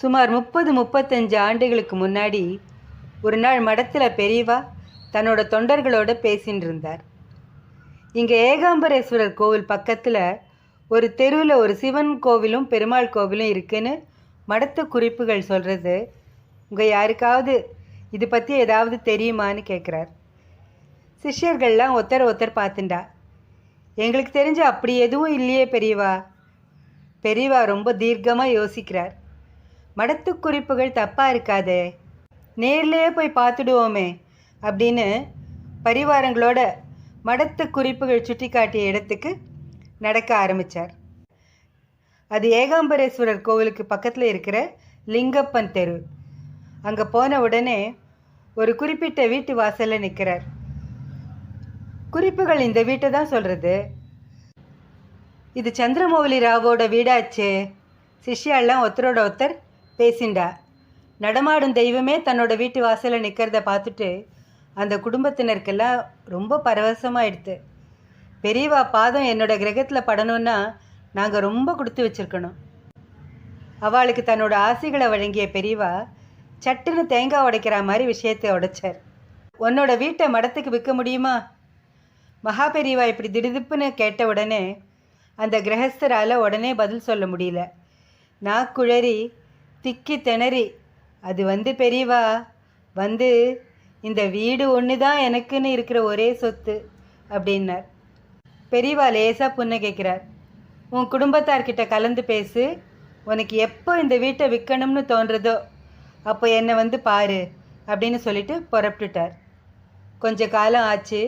சுமார் முப்பது முப்பத்தஞ்சு ஆண்டுகளுக்கு முன்னாடி ஒரு நாள் மடத்தில் பெரியவா தன்னோட தொண்டர்களோட பேசின்னு இருந்தார் இங்கே ஏகாம்பரேஸ்வரர் கோவில் பக்கத்தில் ஒரு தெருவில் ஒரு சிவன் கோவிலும் பெருமாள் கோவிலும் இருக்குன்னு மடத்து குறிப்புகள் சொல்கிறது உங்கள் யாருக்காவது இது பற்றி ஏதாவது தெரியுமான்னு கேட்குறார் சிஷ்யர்கள்லாம் ஒருத்தர் ஒருத்தர் பார்த்துண்டா. எங்களுக்கு தெரிஞ்சு அப்படி எதுவும் இல்லையே பெரியவா. பெரியவா ரொம்ப தீர்க்கமாக யோசிக்கிறார். மடத்து குறிப்புகள் தப்பாக இருக்காதே. நேர்லேயே போய் பார்த்துடுவோமே அப்படின்னு பரிவாரங்களோட மடத்து குறிப்புகள் சுட்டி காட்டிய இடத்துக்கு நடக்க ஆரம்பித்தார் அது ஏகாம்பரேஸ்வரர் கோவிலுக்கு பக்கத்தில் இருக்கிற லிங்கப்பன் தெரு. அங்கே போன உடனே ஒரு குறிப்பிட்ட வீட்டு வாசலில் நிற்கிறார் குறிப்புகள் இந்த வீட்டை தான் சொல்கிறது இது சந்திரமௌலி ராவோட வீடாச்சே. சிஷ்யாலாம் ஒருத்தரோட ஒருத்தர் பேசிண்டா. நடமாடும் தெய்வமே தன்னோட வீட்டு வாசலில் நிற்கிறத பார்த்துட்டு அந்த குடும்பத்தினருக்கெல்லாம் ரொம்ப பரவசமாகிடுது பெரியவா பாதம் என்னோட கிரகத்தில் படணும்னா நாங்கள் ரொம்ப கொடுத்து வச்சிருக்கணும். அவளுக்கு தன்னோட ஆசைகளை வழங்கிய பெரியவா சட்டுன்னு தேங்காய் உடைக்கிற மாதிரி விஷயத்தை உடைச்சார். உன்னோட வீட்டை மடத்துக்கு விற்க முடியுமா? மகா பெரியவா இப்படி திடுதிப்புன்னு கேட்ட உடனே அந்த கிரகஸ்தரால் உடனே பதில் சொல்ல முடியல. நான் குழறி திக்கி திணறி அது வந்து பெரியவா வந்து இந்த வீடு ஒன்று தான் எனக்குன்னு இருக்கிற ஒரே சொத்து அப்படின்னார். பெரியவா லேசாக புன்னகைக்கிறார் உன் குடும்பத்தார்கிட்ட கலந்து பேசு உனக்கு எப்போ இந்த வீட்டை விற்கணும்னு தோன்றதோ அப்போ என்னை வந்து பாரு அப்படின்னு சொல்லிட்டு புறப்பட்டுட்டார். கொஞ்ச காலம் ஆச்சு.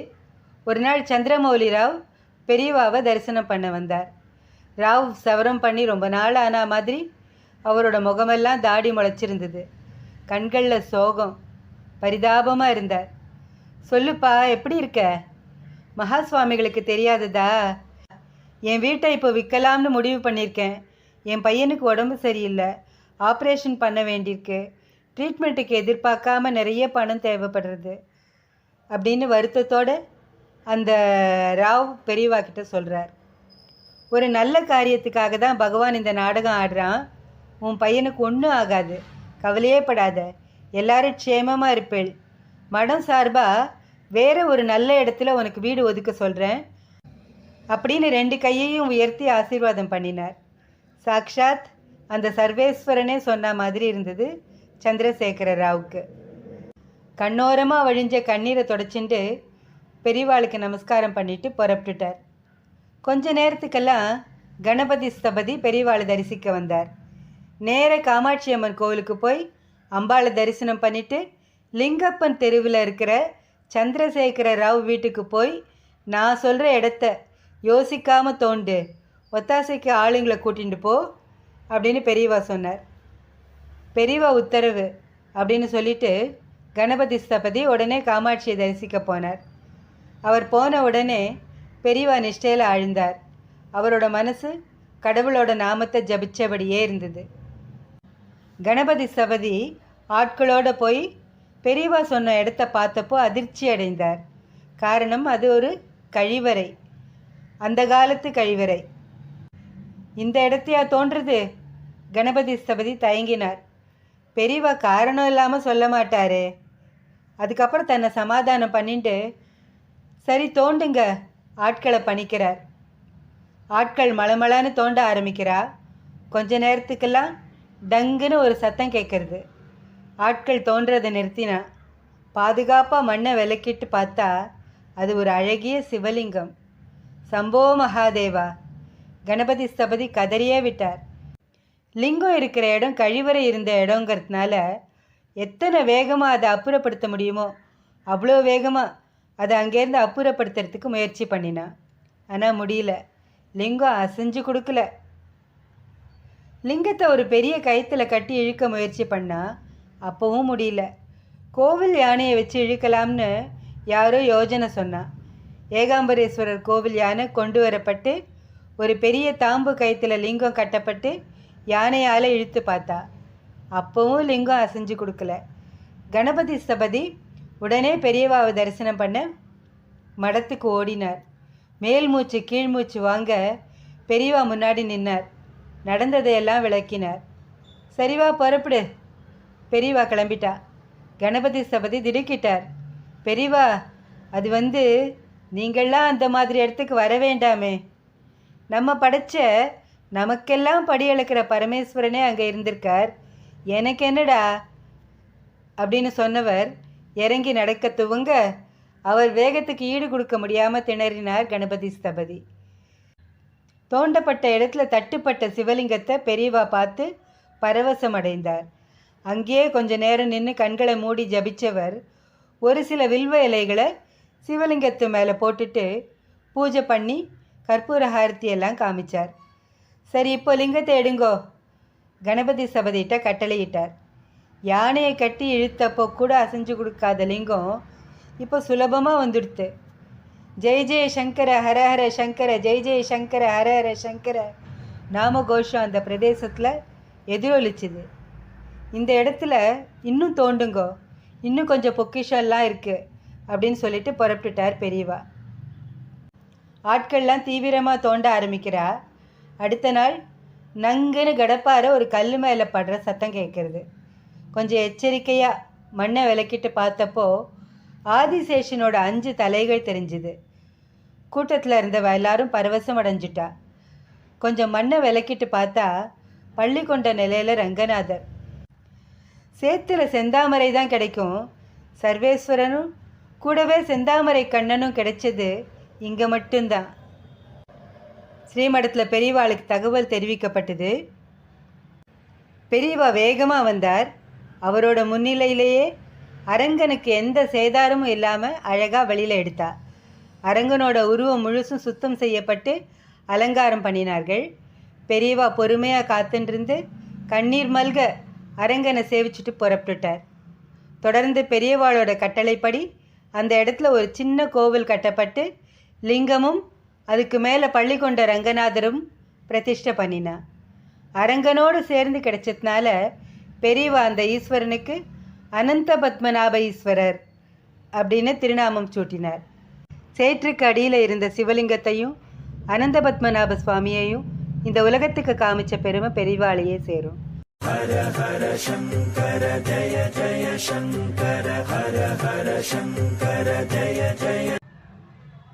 ஒரு நாள் சந்திரமௌலி ராவ் பெரியவாவை தரிசனம் பண்ண வந்தார். ராவ் சவரம் பண்ணி ரொம்ப நாள் ஆனா மாதிரி அவரோட முகமெல்லாம் தாடி முளைச்சிருந்தது. கண்களில் சோகம் பரிதாபமாக இருந்தார். சொல்லுப்பா எப்படி இருக்க? மகா சுவாமிகளுக்கு தெரியாததா? என் வீட்டை இப்போ விற்கலாம்னு முடிவு பண்ணியிருக்கேன். என் பையனுக்கு உடம்பு சரியில்லை. ஆப்ரேஷன் பண்ண வேண்டியிருக்கு. ட்ரீட்மெண்ட்டுக்கு எதிர்பார்க்காம நிறைய பணம் தேவைப்படுறது. அப்படின்னு வருத்தத்தோடு அந்த ராவ் பெரியவா கிட்ட சொல்கிறார் ஒரு நல்ல காரியத்துக்காக தான் பகவான் இந்த நாடகம் ஆடுறான். உன் பையனுக்கு ஒன்றும் ஆகாது. கவலையே படாத. எல்லாரும் க்ஷேமமாக இருப்பேள். மடம் சார்பாக வேற ஒரு நல்ல இடத்துல உனக்கு வீடு ஒதுக்க சொல்கிறேன் அப்படின்னு ரெண்டு கையையும் உயர்த்தி ஆசீர்வாதம் பண்ணினார். சாக்ஷாத் அந்த சர்வேஸ்வரனே சொன்ன மாதிரி இருந்தது சந்திரசேகர ராவுக்கு. கண்ணோரமாக வழிஞ்ச கண்ணீரை தொடச்சிட்டு பெரியவாளுக்கு நமஸ்காரம் பண்ணிட்டு புறப்பட்டுட்டார். கொஞ்ச நேரத்துக்கெல்லாம் கணபதி ஸ்தபதி பெரியவாளை தரிசிக்க வந்தார். நேர காமாட்சி அம்மன் கோவிலுக்கு போய் அம்பாளை தரிசனம் பண்ணிட்டு லிங்கப்பன் தெருவில் இருக்கிற சந்திரசேகர ராவ் வீட்டுக்கு போய் நான் சொல்கிற இடத்த யோசிக்காமல் தோண்டு ஒத்தாசைக்கு ஆளுங்களை கூட்டிகிட்டு போ அப்படின்னு பெரியவா சொன்னார். பெரியவா உத்தரவு அப்படின்னு சொல்லிட்டு கணபதி ஸ்தபதி உடனே காமாட்சியை தரிசிக்க போனார். அவர் போன உடனே பெரியவா நிஷ்டையில் ஆழ்ந்தார். அவரோட மனசு கடவுளோட நாமத்தை ஜபிச்சபடியே இருந்தது. கணபதி சபதி ஆட்களோட போய் பெரியவா சொன்ன இடத்த பார்த்தப்போ அதிர்ச்சி அடைந்தார். காரணம் அது ஒரு கழிவறை. அந்த காலத்து கழிவறை. இந்த இடத்தையா தோன்றுது? கணபதி சபதி தயங்கினார். பெரியவா காரணம் இல்லாமல் சொல்ல மாட்டாரே. அதுக்கப்புறம் தன்னை சமாதானம் பண்ணிட்டு சரி தோண்டுங்க ஆட்களை பணிக்கிறார். ஆட்கள் மலமலான்னு தோண்ட ஆரம்பிக்கிறா. கொஞ்ச நேரத்துக்கெல்லாம் டங்குன்னு ஒரு சத்தம் கேட்குறது. ஆட்கள் தோன்றதை நிறுத்தினா பாதுகாப்பாக மண்ணை விலக்கிட்டு பார்த்தா அது ஒரு அழகிய சிவலிங்கம். சம்போ மகாதேவா கணபதி ஸ்தபதி கதறியே விட்டார். லிங்கம் இருக்கிற இடம் கழிவறை இருந்த இடங்கிறதுனால எத்தனை வேகமாக அதை அப்புறப்படுத்த முடியுமோ அவ்வளோ வேகமாக அதை அங்கேருந்து அப்புறப்படுத்துறதுக்கு முயற்சி பண்ணினான் ஆனால் முடியல. லிங்கம் அசைஞ்சு கொடுக்கல. லிங்கத்தை ஒரு பெரிய கயத்தில் கட்டி இழுக்க முயற்சி பண்ணால் அப்போவும் முடியல. கோவில் யானையை வச்சு இழுக்கலாம்னு யாரோ யோஜனை சொன்னான் ஏகாம்பரேஸ்வரர் கோவில் யானை கொண்டு வரப்பட்டு ஒரு பெரிய தாம்பு கயத்தில் லிங்கம் கட்டப்பட்டு யானையால் இழுத்து பார்த்தா. அப்போவும் லிங்கம் அசைஞ்சு கொடுக்கல. கணபதி சபதி உடனே பெரியவாவை தரிசனம் பண்ண மடத்துக்கு ஓடினார். மேல் மூச்சு கீழ் மூச்சு வாங்க பெரியவா முன்னாடி நின்னார். நடந்ததையெல்லாம் விளக்கினார். சரிவா புறப்படு. பெரியவா கிளம்பிட்டா. கணபதி சபதி திடுக்கிட்டார். பெரியவா அது வந்து நீங்கள்லாம் அந்த மாதிரி இடத்துக்கு வர வேண்டாமே. நம்ம படைச்ச நமக்கெல்லாம் படி பரமேஸ்வரனே அங்கே இருந்திருக்கார். எனக்கு என்னடா? அப்படின்னு சொன்னவர் இறங்கி நடக்க துவங்க அவர் வேகத்துக்கு ஈடு கொடுக்க முடியாமல் திணறினார் கணபதி ஸ்தபதி. தோண்டப்பட்ட இடத்துல தட்டுப்பட்ட சிவலிங்கத்தை பெரியவா பார்த்து பரவசம் அடைந்தார் அங்கேயே கொஞ்ச நேரம் நின்று கண்களை மூடி ஜபிச்சவர் ஒரு சில வில்வ இலைகளை சிவலிங்கத்து மேலே போட்டுட்டு பூஜை பண்ணி கற்பூர ஹாரத்தி எல்லாம் காமிச்சார். சரி இப்போ லிங்கத்தை எடுங்கோ. கணபதி சபதியிட்ட கட்டளையிட்டார். யானையை கட்டி இழுத்தப்போ கூட அசைஞ்சு கொடுக்காத லிங்கம் இப்போ சுலபமாக வந்துடுத்து. ஜெய் ஜெய சங்கர ஹர ஹர சங்கர ஜெய் ஜெய சங்கர ஹர ஹர சங்கர. நாம கோஷம் அந்த பிரதேசத்தில் எதிரொலிச்சுது. இந்த இடத்துல இன்னும் தோண்டுங்கோ இன்னும் கொஞ்சம் பொக்கிஷம்லாம் இருக்குது அப்படின்னு சொல்லிட்டு புறப்பட்டுட்டார் பெரியவா. ஆட்கள்லாம் தீவிரமாக தோண்ட ஆரம்பிக்கிறா. அடுத்த நாள் நங்குன்னு கடப்பார ஒரு கல் மேலே படுற சத்தம் கேட்குறது கொஞ்சம் எச்சரிக்கையாக மண்ணை விளக்கிட்டு பார்த்தப்போ ஆதிசேஷனோட அஞ்சு தலைகள் தெரிஞ்சுது. கூட்டத்தில் இருந்தவ எல்லாரும் பரவசம் அடைஞ்சிட்டா. கொஞ்சம் மண்ணை விளக்கிட்டு பார்த்தா பள்ளி கொண்ட நிலையில் ரங்கநாதர். சேத்துல செந்தாமரை தான் கிடைக்கும். சர்வேஸ்வரனும் கூடவே செந்தாமரை கண்ணனும் கிடைச்சது இங்கே மட்டும்தான். ஸ்ரீமடத்தில் பெரியவாளுக்கு தகவல் தெரிவிக்கப்பட்டது. பெரியவா வேகமாக வந்தார். அவரோட முன்னிலையிலேயே அரங்கனுக்கு எந்த சேதாரமும் இல்லாமல் அழகாக வெளியில் எடுத்தா. அரங்கனோட உருவம் முழுசும் சுத்தம் செய்யப்பட்டு அலங்காரம் பண்ணினார்கள். பெரியவா பொறுமையாக காத்துன்றிருந்து கண்ணீர் மல்க அரங்கனை சேவிச்சுட்டு புறப்பட்டுட்டார். தொடர்ந்து பெரியவாளோட கட்டளைப்படி அந்த இடத்துல ஒரு சின்ன கோவில் கட்டப்பட்டு லிங்கமும் அதுக்கு மேலே பள்ளி கொண்ட ரங்கநாதரும் பிரதிஷ்டை பண்ணினான் அரங்கனோடு சேர்ந்து கிடைச்சதுனால பெரியவா அந்த ஈஸ்வரனுக்கு? அனந்த பத்மநாப ஈஸ்வரர் அப்படின்னு திருநாமம் சூட்டினார். சேற்றுக்கு அடியில் இருந்த சிவலிங்கத்தையும் அனந்த பத்மநாப சுவாமியையும் இந்த உலகத்துக்கு காமிச்ச பெருமை பெரியவாளையே சேரும். ஹர ஹர சங்கர ஜய ஜய சங்கர ஹர ஹர சங்கர ஜய ஜய